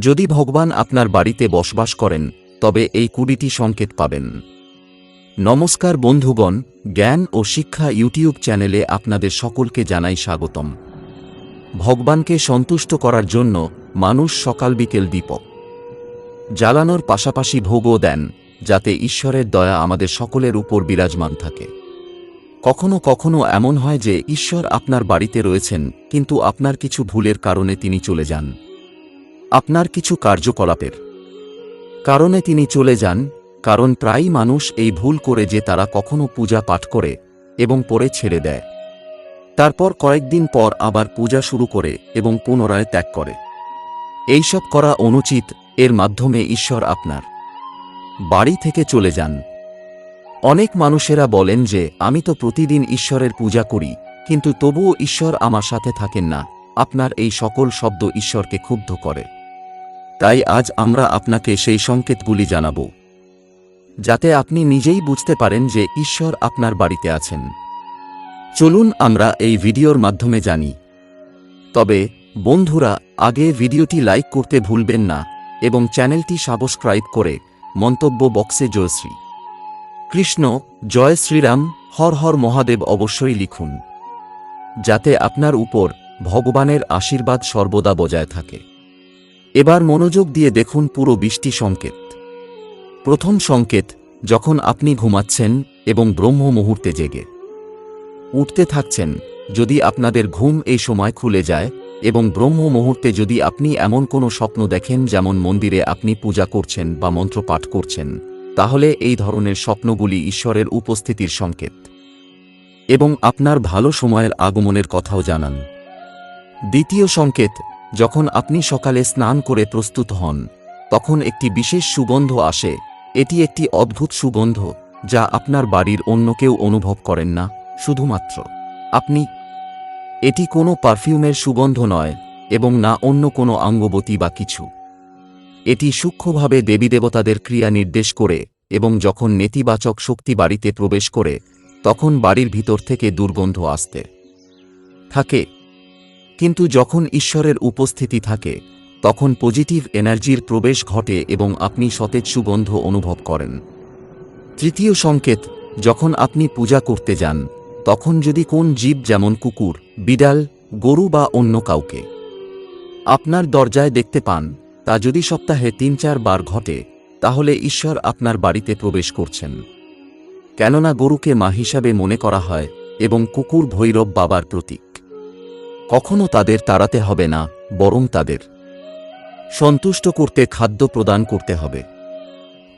যদি ভগবান আপনার বাড়িতে বসবাস করেন, তবে এই কুড়িটি সংকেত পাবেন। নমস্কার বন্ধুগণ, জ্ঞান ও শিক্ষা ইউটিউব চ্যানেলে আপনাদের সকলকে জানাই স্বাগতম। ভগবানকে সন্তুষ্ট করার জন্য মানুষ সকাল বিকেল দীপক। জ্বালানোর পাশাপাশি ভোগও দেন, যাতে ঈশ্বরের দয়া আমাদের সকলের উপর বিরাজমান থাকে। কখনো কখনো এমন হয় যে ঈশ্বর আপনার বাড়িতে রয়েছেন, কিন্তু আপনার কিছু ভুলের কারণে তিনি চলে যান। আপনার কিছু কার্যকলাপের কারণে তিনি চলে যান, কারণ প্রায়ই মানুষ এই ভুল করে যে তারা কখনো পূজা পাঠ করে এবং পরে ছেড়ে দেয়। তারপর কয়েকদিন পর আবার পূজা শুরু করে এবং পুনরায় ত্যাগ করে। এইসব করা অনুচিত, এর মাধ্যমে ঈশ্বর আপনার বাড়ি থেকে চলে যান। অনেক মানুষেরা বলেন যে, আমি তো প্রতিদিন ঈশ্বরের পূজা করি, কিন্তু তবুও ঈশ্বর আমার সাথে থাকেন না। আপনার এই সকল শব্দ ঈশ্বরকে ক্ষুব্ধ করে। তাই আজ আমরা আপনাকে সেই সংকেতগুলি জানাব, যাতে আপনি নিজেই বুঝতে পারেন যে ঈশ্বর আপনার বাড়িতে আছেন। চলুন আমরা এই ভিডিওর মাধ্যমে জানি। তবে, বন্ধুরা, আগে ভিডিওটি লাইক করতে ভুলবেন না এবং চ্যানেলটি সাবস্ক্রাইব করে মন্তব্য বক্সে জয়শ্রী। কৃষ্ণ, জয় শ্রীরাম, হর হর মহাদেব অবশ্যই লিখুন, যাতে আপনার উপর ভগবানের আশীর্বাদ সর্বদা বজায় থাকে। এবার মনোযোগ দিয়ে দেখুন পুরো বৃষ্টি সংকেত। প্রথম সংকেত, যখন আপনি ঘুমাচ্ছেন এবং ব্রহ্ম মুহূর্তে জেগে। উঠতে থাকছেন, যদি আপনাদের ঘুম এই সময় খুলে যায় এবং ব্রহ্ম মুহূর্তে যদি আপনি এমন কোনো স্বপ্ন দেখেন যেমন মন্দিরে আপনি পূজা করছেন বা মন্ত্র পাঠ করছেন, তাহলে এই ধরনের স্বপ্নগুলি ঈশ্বরের উপস্থিতির সংকেত। এবং আপনার ভালো সময়ের আগমনের কথাও জানান। দ্বিতীয় সংকেত যখন আপনি সকালে স্নান করে প্রস্তুত হন, তখন একটি বিশেষ সুগন্ধ আসে। এটি একটি অদ্ভুত সুগন্ধ, যা আপনার বাড়ির অন্য কেউ অনুভব করেন না। শুধুমাত্র আপনি এটি কোনো পারফিউমের সুগন্ধ নয়, এবং না অন্য কোনো আঙ্গবতী বা কিছু। এটি সূক্ষ্মভাবে দেবীদেবতাদের ক্রিয়া নির্দেশ করে, এবং যখন নেতিবাচক শক্তি বাড়িতে প্রবেশ করে, তখন বাড়ির ভিতর থেকে দুর্গন্ধ আসতে থাকে। কিন্তু যখন ঈশ্বরের উপস্থিতি থাকে, তখন পজিটিভ এনার্জির প্রবেশ ঘটে এবং আপনি সতেজ সুগন্ধ অনুভব করেন। তৃতীয় সংকেত, যখন আপনি পূজা করতে যান, তখন যদি কোন জীব যেমন কুকুর, বিড়াল, গরু বা অন্য কাউকে আপনার দরজায় দেখতে পান, তা যদি সপ্তাহে তিন চার বার ঘটে, তাহলে ঈশ্বর আপনার বাড়িতে প্রবেশ করছেন। কেননা গরুকে মা হিসাবে মনে করা হয় এবং কুকুর ভৈরব বাবার প্রতীক। কখনো তাদের তাড়াতে হবে না, বরং তাদের। সন্তুষ্ট করতে খাদ্য প্রদান করতে হবে।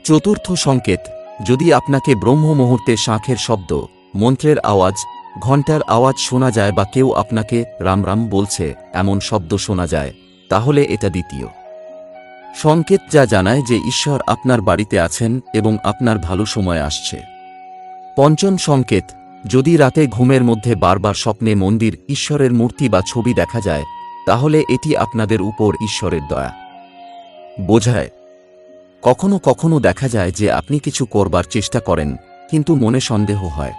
চতুর্থ সংকেত, যদি আপনাকে ব্রহ্ম মুহূর্তে শাঁখের শব্দ, মন্ত্রের আওয়াজ, ঘণ্টার আওয়াজ শোনা যায় বা কেউ আপনাকে রাম রাম বলছে, এমন শব্দ শোনা যায়, তাহলে এটা দ্বিতীয়। সংকেত যা জানায় যে ঈশ্বর আপনার বাড়িতে আছেন এবং আপনার ভালো সময় আসছে। পঞ্চম সংকেত যদি রাতে ঘুমের মধ্যে বারবার স্বপ্নে মন্দির, ঈশ্বরের মূর্তি বা ছবি দেখা যায়, তাহলে এটি আপনাদের উপর ঈশ্বরের দয়া। বোঝায়, কখনো কখনো দেখা যায় যে আপনি কিছু করবার চেষ্টা করেন, কিন্তু মনে সন্দেহ হয়।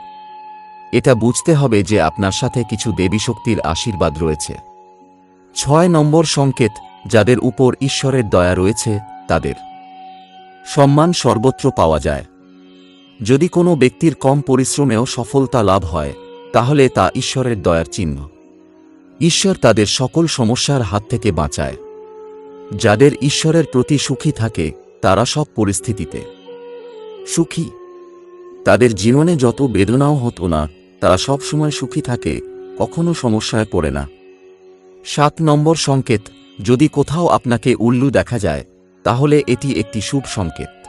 এটা বুঝতে হবে যে আপনার সাথে কিছু দেবী শক্তির আশীর্বাদ রয়েছে। ছয় নম্বর সংকেত, যাদের উপর ঈশ্বরের দয়া রয়েছে, তাদের। সম্মান সর্বত্র পাওয়া যায়। যদি কোনো ব্যক্তির কম পরিশ্রমেও সফলতা লাভ হয়, তাহলে তা ঈশ্বরের দয়ার চিহ্ন। ঈশ্বর তাদের সকল সমস্যার হাত থেকে বাঁচায়। যাদের ঈশ্বরের প্রতি সুখী থাকে, তারা সব পরিস্থিতিতে সুখী। তাদের জীবনে যত বেদনাও হতো না, তারা সব সময় সুখী থাকে, কখনো সমস্যায় পড়ে না। সাত নম্বর সংকেত, যদি কোথাও আপনাকে উল্লু দেখা যায়, তাহলে এটি একটি শুভ সংকেত।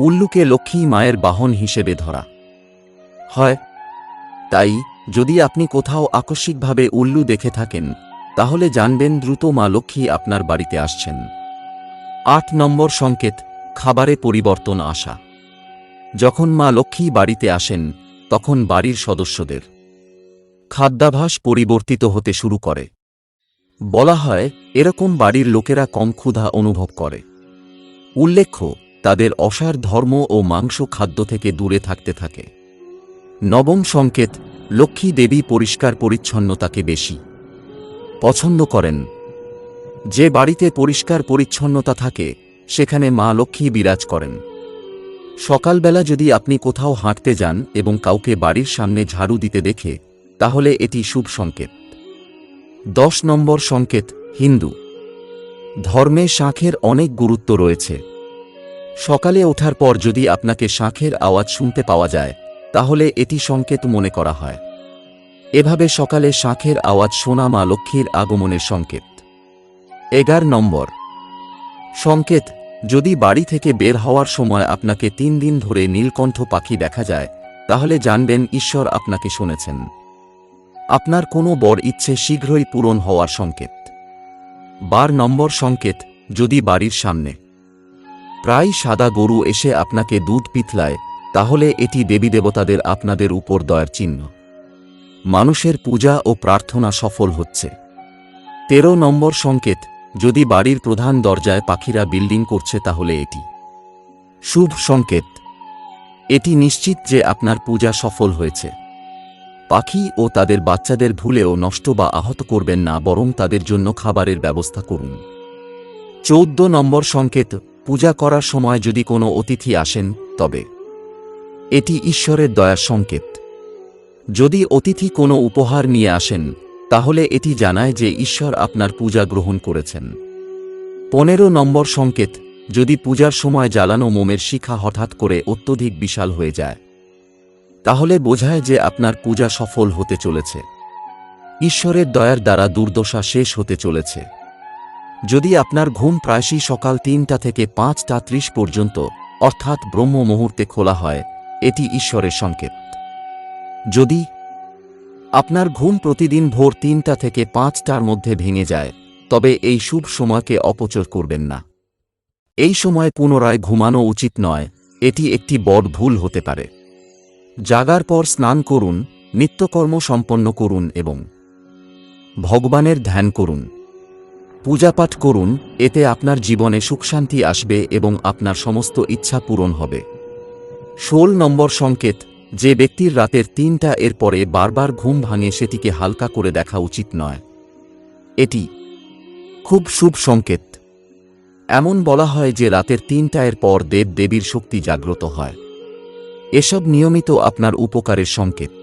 উল্লুকে লক্ষ্মী মায়ের বাহন হিসেবে ধরা। হয়, তাই যদি আপনি কোথাও আকস্মিকভাবে উল্লু দেখে থাকেন, তাহলে জানবেন দ্রুত মা লক্ষ্মী আপনার বাড়িতে আসছেন। আট নম্বর সংকেত, খাবারে পরিবর্তন আসা। যখন মা লক্ষ্মী বাড়িতে আসেন, তখন বাড়ির সদস্যদের খাদ্যাভাস পরিবর্তিত হতে শুরু করে। বলা হয়, এরকম বাড়ির লোকেরা কম ক্ষুধা অনুভব করে। উল্লেখ্য তাদের অসার ধর্ম ও মাংস খাদ্য থেকে দূরে থাকতে থাকে। নবম সংকেত, লক্ষ্মী দেবী পরিষ্কার পরিচ্ছন্নতাকে বেশি। পছন্দ করেন। যে বাড়িতে পরিষ্কার পরিচ্ছন্নতা থাকে, সেখানে মা লক্ষ্মী বিরাজ করেন। সকালবেলা যদি আপনি কোথাও হাঁটতে যান এবং কাউকে বাড়ির সামনে ঝাড়ু দিতে দেখে, তাহলে এটি শুভ সংকেত। দশ নম্বর সংকেত, হিন্দু। ধর্মে শাঁখের অনেক গুরুত্ব রয়েছে। সকালে ওঠার পর যদি আপনাকে শাঁখের আওয়াজ শুনতে পাওয়া যায়, তাহলে এটি সংকেত মনে করা হয়। এভাবে সকালে শাঁখের আওয়াজ শোনা মা লক্ষ্মীর আগমনের সংকেত। এগার নম্বর। সংকেত, যদি বাড়ি থেকে বের হওয়ার সময় আপনাকে তিন দিন ধরে নীলকণ্ঠ পাখি দেখা যায়, তাহলে জানবেন ঈশ্বর আপনাকে শুনেছেন। আপনার কোনো বর ইচ্ছে শীঘ্রই পূরণ হওয়ার সংকেত। বার নম্বর সংকেত, যদি বাড়ির সামনে প্রায় সাদা গরু এসে আপনাকে দুধ পিতলায় তাহলে এটি দেবী দেবতাদের আপনাদের উপর দয়ার চিহ্ন। মানুষের পূজা ও প্রার্থনা সফল হচ্ছে। তেরো নম্বর সংকেত, যদি বাড়ির প্রধান দরজায় পাখিরা বিল্ডিং করছে তাহলে এটি। শুভ সংকেত। এটি নিশ্চিত যে আপনার পূজা সফল হয়েছে। পাখি ও তাদের বাচ্চাদের ভুলেও নষ্ট বা আহত করবেন না, বরং তাদের জন্য খাবারের ব্যবস্থা করুন। চৌদ্দ নম্বর সংকেত পূজা করার সময় যদি কোনো অতিথি আসেন, তবে এটি ঈশ্বরের দয়ার সংকেত। যদি অতিথি কোনো উপহার নিয়ে আসেন, তাহলে এটি জানায় যে ঈশ্বর আপনার পূজা গ্রহণ করেছেন। পনেরো নম্বর সংকেত, যদি পূজার সময় জ্বালানো মোমের শিখা হঠাৎ করে অত্যধিক বিশাল হয়ে যায়, তাহলে বোঝায় যে আপনার পূজা সফল হতে চলেছে। ঈশ্বরের দয়ার দ্বারা দুর্দশা শেষ হতে চলেছে। যদি আপনার ঘুম প্রায়শই সকাল তিনটা থেকে পাঁচটা ত্রিশ পর্যন্ত, অর্থাৎ ব্রহ্ম মুহূর্তে খোলা হয়, এটি ঈশ্বরের সংকেত। যদি আপনার ঘুম প্রতিদিন ভোর তিনটা থেকে পাঁচটার মধ্যে ভেঙে যায়, তবে এই শুভ সময়কে অপচয় করবেন না। এই সময় পুনরায় ঘুমানো উচিত নয়, এটি একটি বড় ভুল হতে পারে। জাগার পর স্নান করুন, নিত্যকর্ম সম্পন্ন করুন এবং ভগবানের ধ্যান করুন। পূজাপাঠ করুন, এতে আপনার জীবনে সুখশান্তি আসবে এবং আপনার সমস্ত ইচ্ছা পূরণ হবে। ষোল নম্বর সংকেত, যে ব্যক্তির রাতের তিনটা এর পরে বারবার ঘুম ভাঙে সেটিকে হালকা করে দেখা উচিত নয়। এটি খুব শুভ সংকেত। এমন বলা হয় যে রাতের তিনটা এর পর দেব দেবীর শক্তি জাগ্রত হয়। এসব নিয়মিত আপনার উপকারের সংকেত।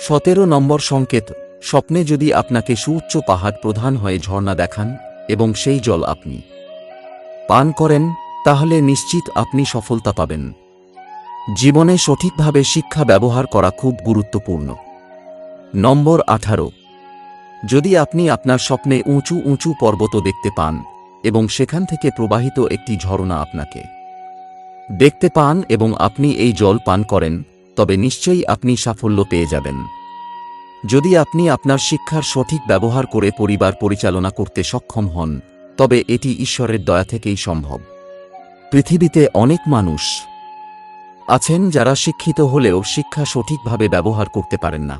সতেরো নম্বর সংকেত স্বপ্নে যদি আপনাকে সুউচ্চ পাহাড় প্রধান হয়ে ঝর্ণা দেখান এবং সেই জল আপনি পান করেন, তাহলে নিশ্চিত আপনি সফলতা পাবেন। জীবনে সঠিকভাবে শিক্ষা ব্যবহার করা খুব গুরুত্বপূর্ণ। নম্বর আঠারো। যদি আপনি আপনার স্বপ্নে উঁচু উঁচু পর্বত দেখতে পান এবং সেখান থেকে প্রবাহিত একটি ঝরনা আপনাকে দেখতে পান এবং আপনি এই জল পান করেন, তবে নিশ্চয়ই আপনি সাফল্য পেয়ে যাবেন। যদি আপনি আপনার শিক্ষার সঠিক ব্যবহার করে পরিবার পরিচালনা করতে সক্ষম হন, তবে এটি ঈশ্বরের দয়া থেকেই সম্ভব। পৃথিবীতে অনেক মানুষ আছেন যারা শিক্ষিত হলেও শিক্ষা সঠিকভাবে ব্যবহার করতে পারেন না।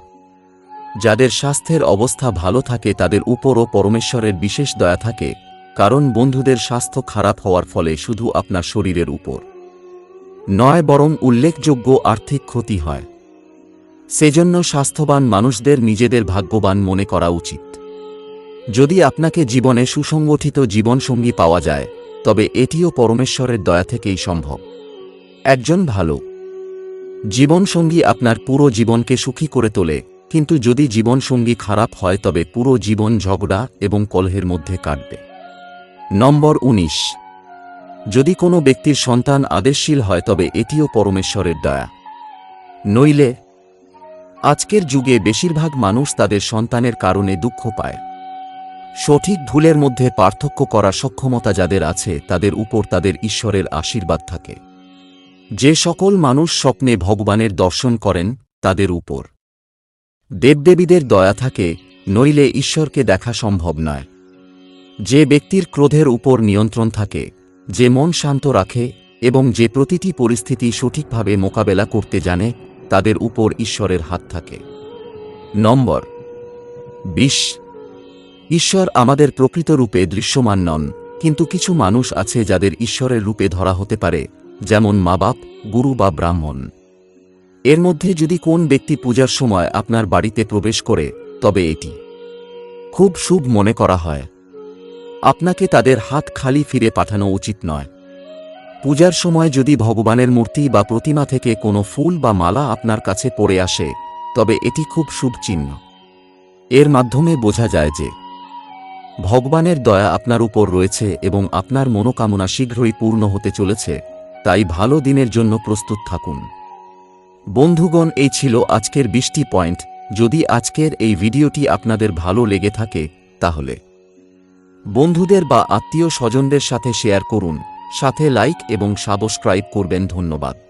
যাদের স্বাস্থ্যের অবস্থা ভালো থাকে, তাদের উপরও পরমেশ্বরের বিশেষ দয়া থাকে, কারণ বন্ধুদের স্বাস্থ্য খারাপ হওয়ার ফলে শুধু আপনার শরীরের উপর নয়, বরং উল্লেখযোগ্য আর্থিক ক্ষতি হয়। সেজন্য স্বাস্থ্যবান মানুষদের নিজেদের ভাগ্যবান মনে করা উচিত। যদি আপনাকে জীবনে সুসংগঠিত জীবনসঙ্গী পাওয়া যায়, তবে এটিও পরমেশ্বরের দয়া থেকেই সম্ভব। একজন ভালো। জীবনসঙ্গী আপনার পুরো জীবনকে সুখী করে তোলে, কিন্তু যদি জীবনসঙ্গী খারাপ হয়, তবে পুরো জীবন ঝগড়া এবং কলহের মধ্যে কাটবে। নম্বর ১৯ যদি কোনো ব্যক্তির সন্তান আদেশশীল হয়, তবে এটিও পরমেশ্বরের দয়া। নইলে আজকের যুগে বেশিরভাগ মানুষ তাদের সন্তানের কারণে দুঃখ পায়। সঠিক ভুলের মধ্যে পার্থক্য করার সক্ষমতা যাদের আছে, তাদের উপর তাদের ঈশ্বরের আশীর্বাদ থাকে। যে সকল মানুষ স্বপ্নে ভগবানের দর্শন করেন, তাদের উপর। দেবদেবীদের দয়া থাকে, নইলে ঈশ্বরকে দেখা সম্ভব নয়। যে ব্যক্তির ক্রোধের উপর নিয়ন্ত্রণ থাকে, যে মন শান্ত রাখে, এবং যে প্রতিটি পরিস্থিতি সঠিকভাবে মোকাবেলা করতে জানে তাদের উপর ঈশ্বরের হাত থাকে। নম্বর, বিশ। ঈশ্বর আমাদের প্রকৃত রূপে দৃশ্যমান নন, কিন্তু কিছু মানুষ আছে যাদের ঈশ্বরের রূপে ধরা হতে পারে, যেমন মা বাপ, গুরু বা ব্রাহ্মণ। এর মধ্যে যদি কোন ব্যক্তি পূজার সময় আপনার বাড়িতে প্রবেশ করে, তবে এটি খুব শুভ মনে করা হয়। আপনাকে তাদের হাত খালি ফিরে পাঠানো উচিত নয়। পূজার সময় যদি ভগবানের মূর্তি বা প্রতিমা থেকে কোনো ফুল বা মালা আপনার কাছে পড়ে আসে, তবে এটি খুব শুভ চিহ্ন। এর মাধ্যমে বোঝা যায় যে ভগবানের দয়া আপনার উপর রয়েছে এবং আপনার মনোকামনা শীঘ্রই পূর্ণ হতে চলেছে, তাই ভালো দিনের জন্য প্রস্তুত থাকুন। বন্ধুগণ, এই ছিল আজকের বৃষ্টি পয়েন্ট। যদি আজকের এই ভিডিওটি আপনাদের ভালো লেগে থাকে, তাহলে বন্ধুদের বা আত্মীয় স্বজনদের সাথে শেয়ার করুন। সাথে লাইক এবং সাবস্ক্রাইব করবেন ধন্যবাদ।